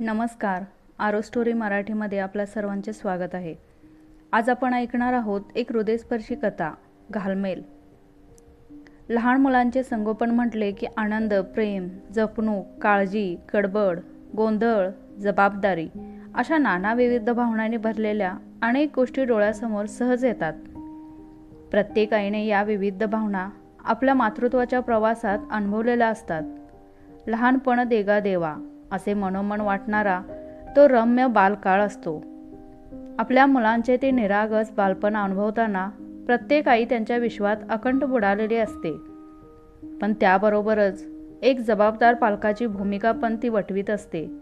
नमस्कार. आरो स्टोरी मराठीमध्ये आपल्या सर्वांचे स्वागत आहे. आज आपण ऐकणार आहोत एक हृदयस्पर्शी कथा घालमेल. लहान मुलांचे संगोपन म्हटले की आनंद प्रेम जपणूक काळजी गडबड गोंधळ जबाबदारी अशा नाना विविध भावनांनी भरलेल्या अनेक गोष्टी डोळ्यासमोर सहज येतात. प्रत्येक आईने या विविध भावना आपल्या मातृत्वाच्या प्रवासात अनुभवलेल्या असतात. लहानपण देगा देवा असे मनोमन वाटणारा तो रम्य बालकाळ असतो. आपल्या मुलांचे ते निरागस बालपण अनुभवताना प्रत्येक आई त्यांच्या विश्वात अखंड बुडालेली असते. पण त्याबरोबरच एक जबाबदार पालकाची भूमिका पण ती वटवीत असते.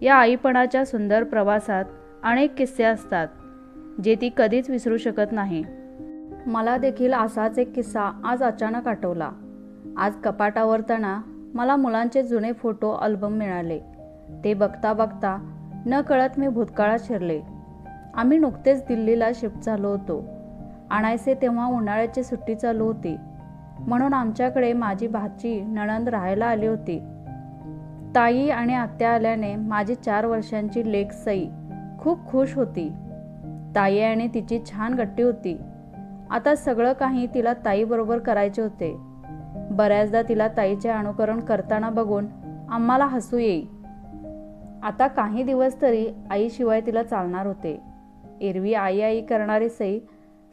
या आईपणाच्या सुंदर प्रवासात अनेक किस्से असतात जे ती कधीच विसरू शकत नाही. मला देखील असाच एक किस्सा आज अचानक आठवला. आज कपाटावरताना मला मुलांचे जुने फोटो अल्बम मिळाले. ते बघता बघता न कळत मी भूतकाळात शिरले. आम्ही नुकतेच दिल्लीला शिफ्ट झालो होतो. आणायचे तेव्हा उन्हाळ्याची सुट्टी चालू होती. म्हणून आमच्याकडे माझी भाची नणंद राहायला आली होती. ताई आणि आत्या आल्याने माझी चार वर्षांची लेक सई खूप खुश होती. ताई आणि तिची छान गट्टी होती. आता सगळं काही तिला ताईबरोबर करायचे होते. बऱ्याचदा तिला ताईचे अनुकरण करताना बघून आम्हाला हसू येई. आता काही दिवस तरी आईशिवाय तिला चालणार होते. एरवी आई आई करणारी सई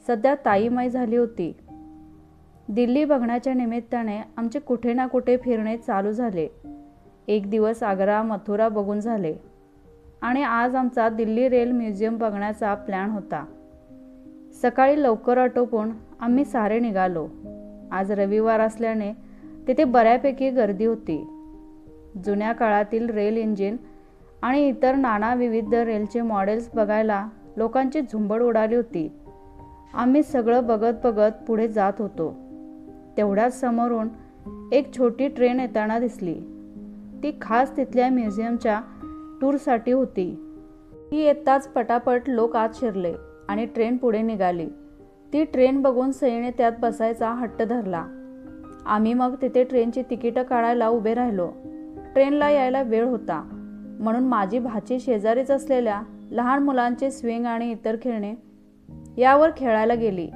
सध्या ताईमय झाली होती. दिल्ली बघण्याच्या निमित्ताने आमचे कुठे ना कुठे फिरणे चालू झाले. एक दिवस आग्रा मथुरा बघून झाले. आणि आज आमचा दिल्ली रेल म्युझियम बघण्याचा प्लॅन होता. सकाळी लवकर आटोपून आम्ही सारे निघालो. आज रविवार असल्याने तिथे बऱ्यापैकी गर्दी होती. जुन्या काळातील रेल इंजिन आणि इतर नाना विविध रेलचे मॉडेल्स बघायला लोकांची झुंबड उडाली होती. आम्ही सगळं बघत बघत पुढे जात होतो. तेवढ्याच समोरून एक छोटी ट्रेन येताना दिसली. ती खास तिथल्या म्युझियमच्या टूरसाठी होती. ती येताच पटापट लोक आत शिरले आणि ट्रेन पुढे निघाली. ती ट्रेन बघून सईने त्यात बसायचा हट्ट धरला. आम्ही मग तिथे ट्रेनची तिकीटं काढायला उभे राहिलो. ट्रेनला यायला वेळ होता. म्हणून माझी भाची शेजारीच असलेल्या लहान मुलांचे स्विंग आणि इतर खेळणे यावर खेळायला गेली.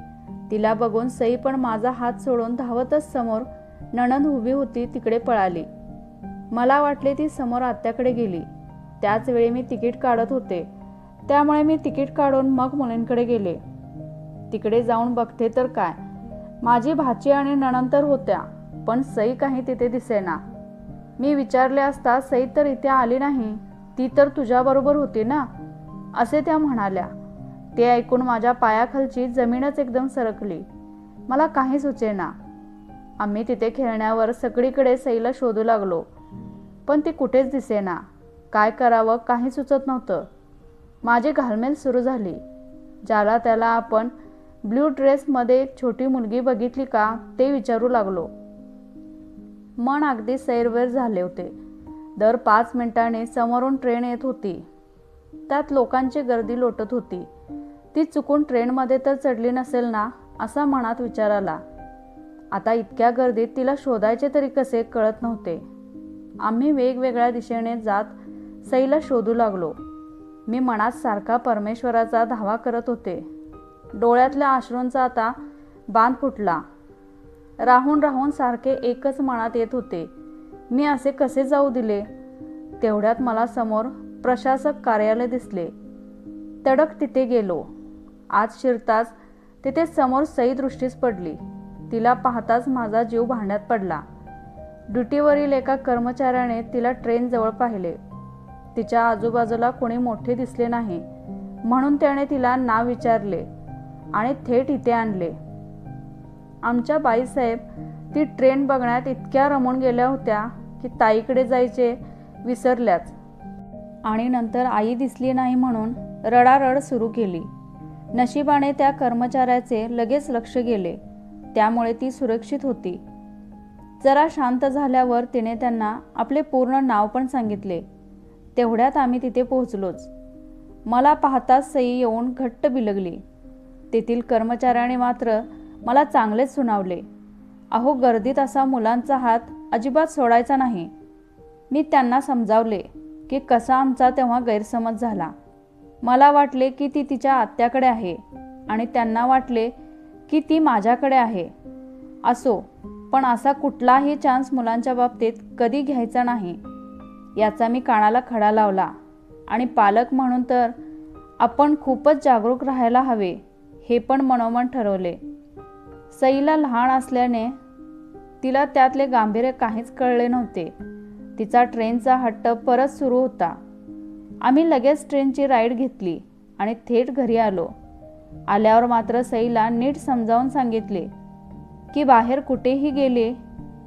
तिला बघून सई पण माझा हात सोडून धावतच समोर नणंद उभी होती तिकडे पळाली. मला वाटले ती समोर आत्याकडे गेली. त्याच वेळी मी तिकीट काढत होते. त्यामुळे मी तिकीट काढून मग मुलींकडे गेले. तिकडे जाऊन बघते तर काय. माझी भाची आणि नणंतर होत्या पण सई काही तिथे दिसेना. मी विचारले असता सई तर इथे आली नाही ती तर तुझ्याबरोबर होती ना? असे त्या म्हणाल्या. ते ऐकून माझ्या पायाखालची जमीनच एकदम सरकली. मला काही सुचेना. आम्ही तिथे खेळण्यावर सगळीकडे सईला शोधू लागलो. पण ती कुठेच दिसेना. काय करावं काही सुचत नव्हतं. माझी घालमेल सुरू झाली. ज्याला त्याला आपण ब्ल्यू ड्रेसमध्ये एक छोटी मुलगी बघितली का ते विचारू लागलो. मन अगदी सैरवेर झाले होते. दर पाच मिनिटाने समोरून ट्रेन येत होती. त्यात लोकांची गर्दी लोटत होती. ती चुकून ट्रेनमध्ये तर चढली नसेल ना असा मनात विचार आला. आता इतक्या गर्दीत तिला शोधायचे तरी कसे कळत नव्हते. आम्ही वेगवेगळ्या दिशेने जात सईला शोधू लागलो. मी मनात सारखा परमेश्वराचा धावा करत होते. डोळ्यातल्या अश्रूंचा आता बांध फुटला. राहून राहून सारखे एकच मनात येत होते. मी असे कसे जाऊ दिले? तेवढ्यात मला समोर प्रशासक कार्यालय दिसले. तडक तिथे गेलो. आज शिरताच तिथे समोर सई दृष्टीस पडली. तिला पाहताच माझा जीव भांड्यात पडला. ड्युटीवरील एका कर्मचाऱ्याने तिला ट्रेनजवळ पाहिले. तिच्या आजूबाजूला कोणी मोठे दिसले नाही. म्हणून त्याने तिला नाव विचारले. आणि थेट इथे आणले. आमच्या बाईसाहेब ती ट्रेन बघण्यात इतक्या रमून गेल्या होत्या की ताईकडे जायचे विसरल्याच. आणि नंतर आई दिसली नाही म्हणून रडारड सुरू केली. नशिबाने त्या कर्मचाऱ्याचे लगेच लक्ष गेले. त्यामुळे ती सुरक्षित होती. जरा शांत झाल्यावर तिने त्यांना आपले पूर्ण नाव पण सांगितले. तेवढ्यात आम्ही तिथे पोहोचलोच. मला पाहताच सई येऊन घट्ट बिलगली. तेथील कर्मचाऱ्याने मात्र मला चांगलेच सुनावले. अहो गर्दीत असा मुलांचा हात अजिबात सोडायचा नाही. मी त्यांना समजावले की कसा आमचा तेव्हा गैरसमज झाला. मला वाटले की ती तिच्या आत्याकडे आहे आणि त्यांना वाटले की ती माझ्याकडे आहे. असो पण असा कुठलाही चान्स मुलांच्या बाबतीत कधी घ्यायचा नाही. याचा मी कानाला खडा लावला आणि पालक म्हणून तर आपण खूपच जागरूक राहायला हवे. हे पण मनोमन ठरवले. सईला लहान असल्याने तिला त्यातले गांभीर्य काहीच कळले नव्हते. तिचा ट्रेनचा हट्ट परत सुरू होता. आम्ही लगेच ट्रेनची राईड घेतली आणि थेट घरी आलो. आल्यावर मात्र सईला नीट समजावून सांगितले की बाहेर कुठेही गेले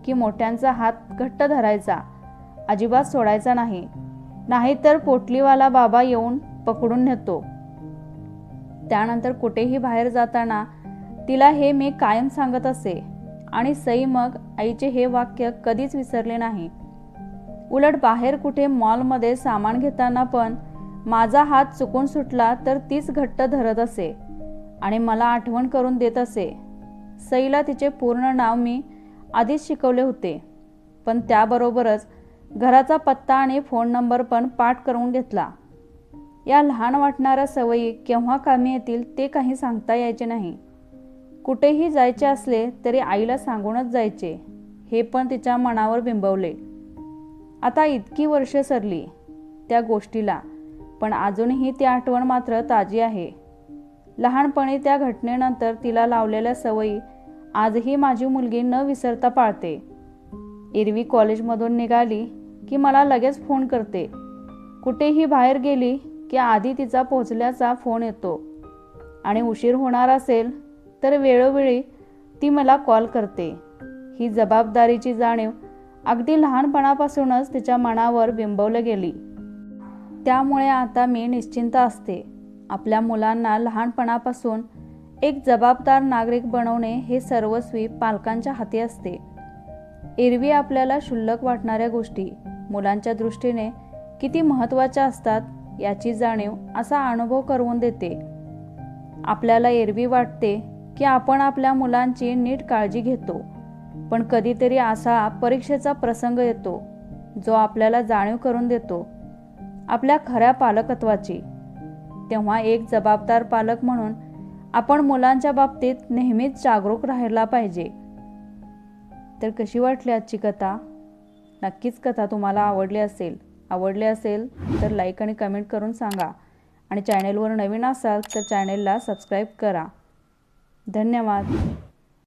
की मोठ्यांचा हात घट्ट धरायचा अजिबात सोडायचा नाही. नाहीतर पोटलीवाला बाबा येऊन पकडून नेतो. त्यानंतर कुठेही बाहेर जाताना तिला हे मी कायम सांगत असे. आणि सई मग आईचे हे वाक्य कधीच विसरले नाही. उलट बाहेर कुठे मॉलमध्ये सामान घेताना पण माझा हात चुकून सुटला तर तीच घट्ट धरत असे आणि मला आठवण करून देत असे. सईला तिचे पूर्ण नाव मी आधीच शिकवले होते. पण त्याबरोबरच घराचा पत्ता आणि फोन नंबर पण पाठ करून घेतला. या लहान वाटणाऱ्या सवयी केव्हा कामी येतील ते काही सांगता यायचे नाही. कुठेही जायचे असले तरी आईला सांगूनच जायचे हे पण तिच्या मनावर बिंबवले. आता इतकी वर्ष सरली त्या गोष्टीला पण अजूनही ती आठवण मात्र ताजी आहे. लहानपणी त्या घटनेनंतर तिला लावलेल्या सवयी आजही माझी मुलगी न विसरता पाळते. एरवी कॉलेजमधून निघाली की मला लगेच फोन करते. कुठेही बाहेर गेली की आधी तिचा पोचल्याचा फोन येतो आणि उशीर होणार असेल तर वेळोवेळी ती मला कॉल करते. ही जबाबदारीची जाणीव अगदी लहानपणापासूनच तिच्या मनावर बिंबवलं गेली. त्यामुळे आता मी निश्चिंत असते. आपल्या मुलांना लहानपणापासून एक जबाबदार नागरिक बनवणे हे सर्वस्वी पालकांच्या हाती असते. एरवी आपल्याला क्षुल्लक वाटणाऱ्या गोष्टी मुलांच्या दृष्टीने किती महत्त्वाच्या असतात याची जाणीव असा अनुभव करवून देते. आपल्याला एरवी वाटते की आपण आपल्या मुलांची नीट काळजी घेतो पण कधीतरी असा परीक्षेचा प्रसंग येतो जो आपल्याला जाणीव करून देतो. आपल्या खऱ्या पालकत्वाची. तेव्हा एक जबाबदार पालक म्हणून आपण मुलांच्या बाबतीत नेहमीच जागरूक राहायला पाहिजे. तर कशी वाटली आजची कथा? नक्कीच कथा तुम्हाला आवडली असेल. आवडले असेल तर लाईक आणि कमेंट करून सांगा. आणि चॅनेलवर नवीन असाल तर चॅनेलला सबस्क्राईब करा. धन्यवाद.